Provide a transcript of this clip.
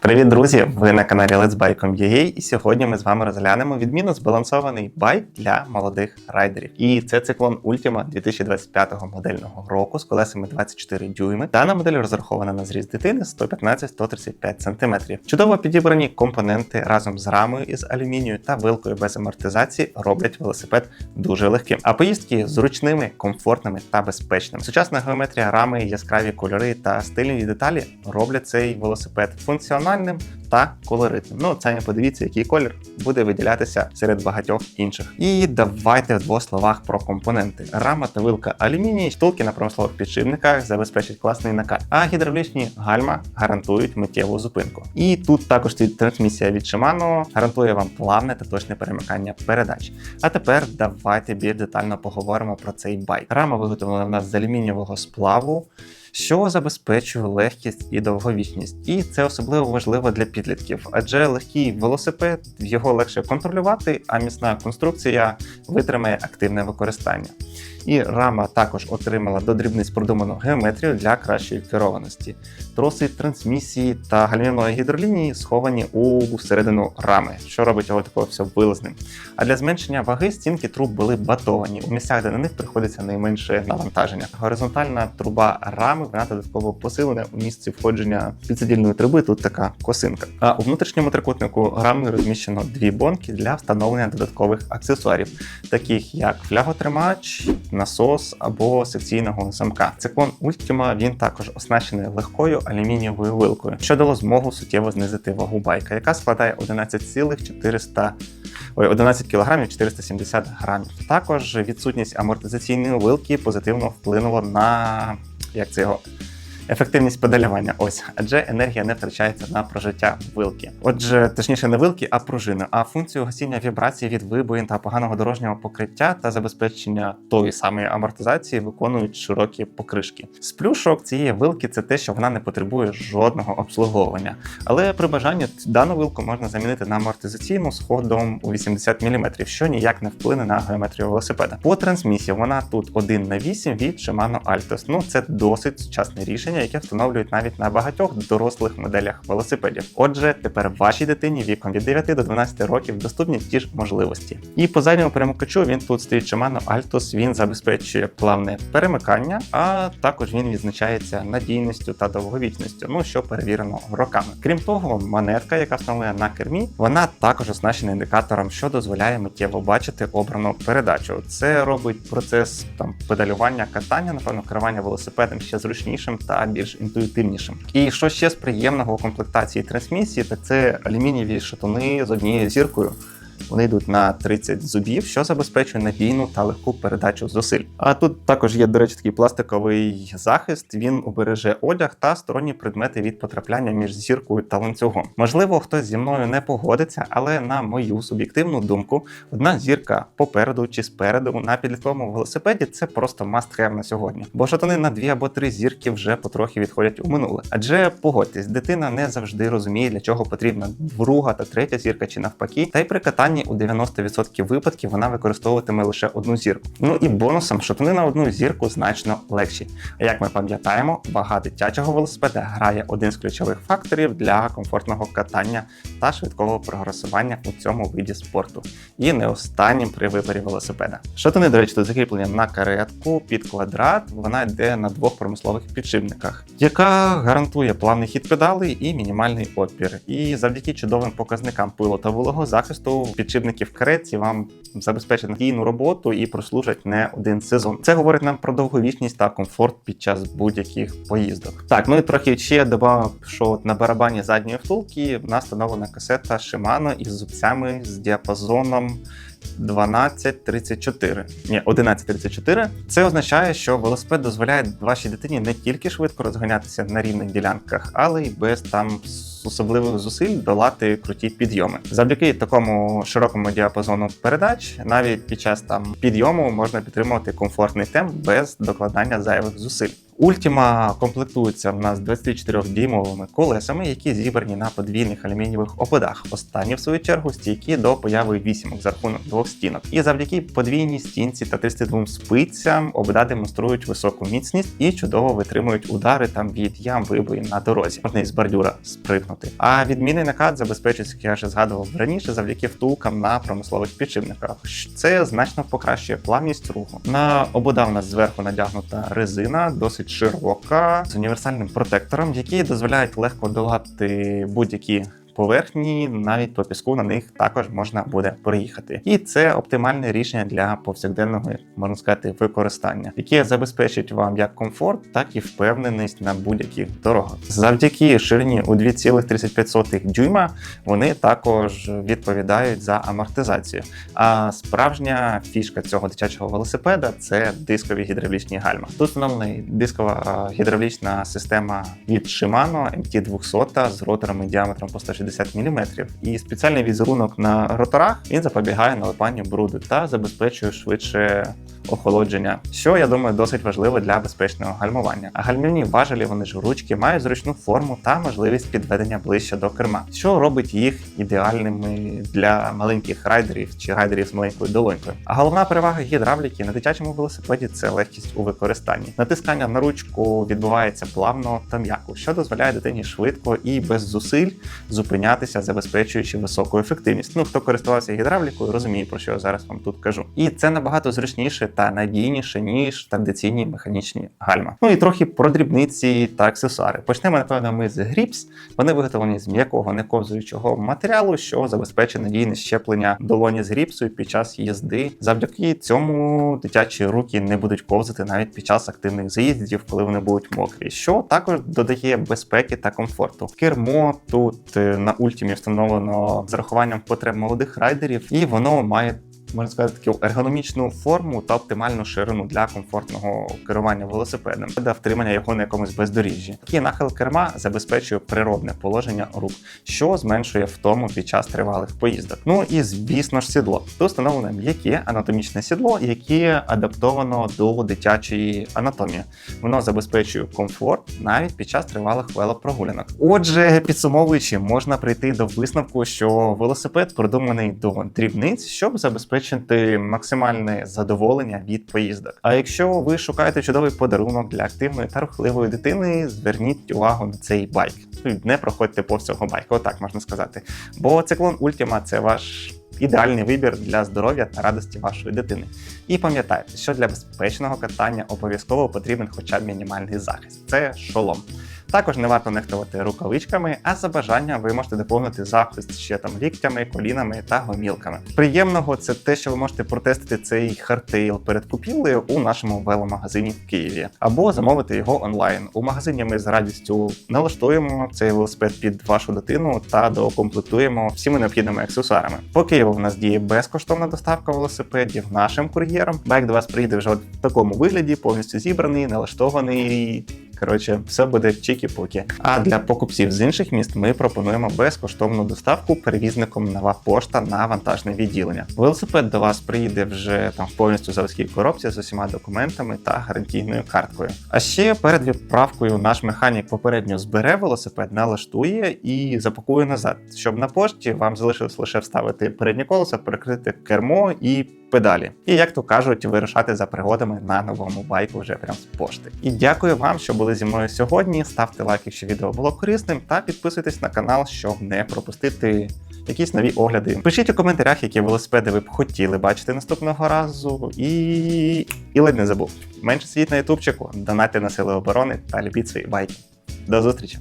Привіт, друзі! Ви на каналі Let's Bike.com.ua і сьогодні ми з вами розглянемо відмінно збалансований байк для молодих райдерів. І це циклон Ultima 2025 модельного року з колесами 24 дюйми. Дана модель розрахована на зріст дитини 115-135 см. Чудово підібрані компоненти разом з рамою із алюмінію та вилкою без амортизації роблять велосипед дуже легким. А поїздки зручними, комфортними та безпечними. Сучасна геометрія рами, яскраві кольори та стильні деталі роблять цей велосипед функціональним annem та колоритним. Ну, самі подивіться, який колір буде виділятися серед багатьох інших. І давайте в двох словах про компоненти. Рама та вилка алюміній, штулки на промислових підшипниках забезпечать класний накат, а гідравлічні гальма гарантують миттєву зупинку. І тут також трансмісія від Shimano, гарантує вам плавне та точне перемикання передач. А тепер давайте більш детально поговоримо про цей байк. Рама виготовлена в нас з алюмінієвого сплаву що забезпечує легкість і довговічність. І це особливо важливо для підлітків, адже легкий велосипед його легше контролювати, а міцна конструкція витримає активне використання. І рама також отримала до дрібниць продуману геометрію для кращої керованості. Троси трансмісії та гальмівної гідролінії сховані у середину рами, що робить його такого все вилазним. А для зменшення ваги стінки труб були батовані у місцях, де на них приходиться найменше навантаження. Горизонтальна труба рами вона додатково посилена у місці входження підсидільної труби. Тут така косинка. А у внутрішньому трикутнику рами розміщено дві бонки для встановлення додаткових аксесуарів, таких як фляготримач, насос або секційного замка. Циклон Ultima він також оснащений легкою алюмінієвою вилкою, що дало змогу суттєво знизити вагу байка, яка складає 11,400 Ой, 11 кг 470 грамів. Також відсутність амортизаційної вилки позитивно вплинула на як це його ефективність педалювання. Ось, адже енергія не втрачається на прожиття вилки. Отже, точніше, не вилки, а пружини. А функцію гасіння вібрації від вибоїн та поганого дорожнього покриття та забезпечення тої самої амортизації виконують широкі покришки. З плюшок цієї вилки це те, що вона не потребує жодного обслуговування. Але при бажанні дану вилку можна замінити на амортизаційну з ходом у 80 мм, що ніяк не вплине на геометрію велосипеда. По трансмісії вона тут 1 на 8 від Shimano Altos. Ну це досить сучасне рішення яке встановлюють навіть на багатьох дорослих моделях велосипедів. Отже, тепер вашій дитині віком від 9 до 12 років доступні ті ж можливості. І по задньому перемикачу він тут стоїть Shimano Altos, він забезпечує плавне перемикання, а також він відзначається надійністю та довговічністю, ну що перевірено роками. Крім того, монетка, яка встановлена на кермі, вона також оснащена індикатором, що дозволяє миттєво бачити обрану передачу. Це робить процес там педалювання, катання, напевно, керування велосипедом ще зручнішим та більш інтуїтивнішим. І що ще з приємного у комплектації трансмісії, так це алюмінієві шатуни з однією зіркою. Вони йдуть на 30 зубів, що забезпечує надійну та легку передачу зусиль. А тут також є, до речі, такий пластиковий захист. Він убереже одяг та сторонні предмети від потрапляння між зіркою та ланцюгом. Можливо, хтось зі мною не погодиться, але на мою суб'єктивну думку, одна зірка попереду чи спереду на підлітковому велосипеді це просто must-have на сьогодні. Бо шатуни на дві або три зірки вже потрохи відходять у минуле. Адже погодьтесь, дитина не завжди розуміє, для чого потрібна друга та третя зірка чи навпаки, та й при катанні у 90% випадків вона використовуватиме лише одну зірку. Ну і бонусом, шатуни на одну зірку значно легші. А як ми пам'ятаємо, вага дитячого велосипеда грає один з ключових факторів для комфортного катання та швидкого прогресування у цьому виді спорту. І не останнім при виборі велосипеда. Шатуни, до речі, тут закріплені на каретку під квадрат. Вона йде на двох промислових підшипниках, яка гарантує плавний хід педалей і мінімальний опір. І завдяки чудовим показникам пилу та вологозахисту підшипники в каретці вам забезпечать надійну роботу і прослужать не один сезон. Це говорить нам про довговічність та комфорт під час будь-яких поїздок. Так, ну і трохи ще додав, що на барабані задньої втулки в нас встановлена касета Shimano із зубцями з діапазоном. 12.34. Ні, 11.34. Це означає, що велосипед дозволяє вашій дитині не тільки швидко розганятися на рівних ділянках, але й без там особливих зусиль долати круті підйоми. Завдяки такому широкому діапазону передач, навіть під час там підйому можна підтримувати комфортний темп без докладання зайвих зусиль. Ultima комплектується в нас 24-дюймовими колесами, які зібрані на подвійних алюмінієвих опадах. Останні, в свою чергу, стійкі до появи вісімок за рахунок двох стінок. І завдяки подвійній стінці та 32 спицям обода демонструють високу міцність і чудово витримують удари там від ям вибоїн на дорозі. Можна із бордюра спригнути. А відмінний накат забезпечується, як я вже згадував раніше, завдяки втулкам на промислових підшипниках. Це значно покращує плавність руху. На обода у нас зверху надягнута резина, досить широка, з універсальним протектором, який дозволяють легко долати будь-які. Поверхні навіть по піску на них також можна буде проїхати, і це оптимальне рішення для повсякденного, можна сказати, використання, яке забезпечить вам як комфорт, так і впевненість на будь-яких дорогах. Завдяки ширині у 2,35 дюйма вони також відповідають за амортизацію. А справжня фішка цього дитячого велосипеда це дискові гідравлічні гальма. Тут встановлена дискова е, гідравлічна система від Shimano MT200 з роторами діаметром по 160 мм. І спеціальний візерунок на роторах він запобігає налипанню бруду та забезпечує швидше охолодження, що я думаю досить важливо для безпечного гальмування. А гальмівні важелі, вони ж ручки, мають зручну форму та можливість підведення ближче до керма, що робить їх ідеальними для маленьких райдерів чи райдерів з маленькою долонькою. А головна перевага гідравліки на дитячому велосипеді це легкість у використанні. Натискання на ручку відбувається плавно та м'яко, що дозволяє дитині швидко і без зусиль зупинятися, забезпечуючи високу ефективність. Ну хто користувався гідравлікою, розуміє про що я зараз вам тут кажу. І це набагато зручніше та надійніше ніж традиційні механічні гальма. Ну і трохи про дрібниці та аксесуари. Почнемо напевно ми з Grips. Вони виготовлені з м'якого нековзуючого матеріалу, що забезпечує надійне щеплення долоні з гріпсою під час їзди. Завдяки цьому дитячі руки не будуть ковзати навіть під час активних заїздів, коли вони будуть мокрі, що також додає безпеки та комфорту. Кермо тут е, на ультімі встановлено з рахуванням потреб молодих райдерів, і воно має можна сказати, таку ергономічну форму та оптимальну ширину для комфортного керування велосипедом та втримання його на якомусь бездоріжжі. Такий нахил керма забезпечує природне положення рук, що зменшує втому під час тривалих поїздок. Ну і звісно ж сідло. Тут встановлене м'яке анатомічне сідло, яке адаптовано до дитячої анатомії. Воно забезпечує комфорт навіть під час тривалих велопрогулянок. Отже, підсумовуючи, можна прийти до висновку, що велосипед продуманий до дрібниць, щоб забезпечити максимальне задоволення від поїздок. А якщо ви шукаєте чудовий подарунок для активної та рухливої дитини, зверніть увагу на цей байк. Не проходьте повз цього байка, отак можна сказати. Бо циклон Ultima – це ваш. Ідеальний вибір для здоров'я та радості вашої дитини. І пам'ятайте, що для безпечного катання обов'язково потрібен хоча б мінімальний захист це шолом. Також не варто нехтувати рукавичками, а за бажанням ви можете доповнити захист ще там ліктями, колінами та гомілками. Приємного це те, що ви можете протестити цей хардтейл перед купівлею у нашому веломагазині в Києві, або замовити його онлайн. У магазині ми з радістю налаштуємо цей велосипед під вашу дитину та докомплектуємо всіми необхідними аксесуарами. По Києву в нас діє безкоштовна доставка велосипедів нашим кур'єром. Байк до вас прийде вже в такому вигляді, повністю зібраний, налаштований. Коротше, все буде чікі-покі. А для покупців з інших міст ми пропонуємо безкоштовну доставку перевізником нова пошта на вантажне відділення. Велосипед до вас приїде вже там в повністю заводській коробці з усіма документами та гарантійною карткою. А ще перед відправкою наш механік попередньо збере велосипед, налаштує і запакує назад, щоб на пошті вам залишилось лише вставити переднє колесо, перекрити кермо і педалі. І як то кажуть, вирушати за пригодами на новому байку вже прям з пошти. І дякую вам, що були зі мною сьогодні. Ставте лайк, якщо відео було корисним, та підписуйтесь на канал, щоб не пропустити. Якісь нові огляди. Пишіть у коментарях, які велосипеди ви б хотіли бачити наступного разу. І і ледь не забув. Менше сидіть на ютубчику, донайте на сили оборони та любіть свої байки. До зустрічі!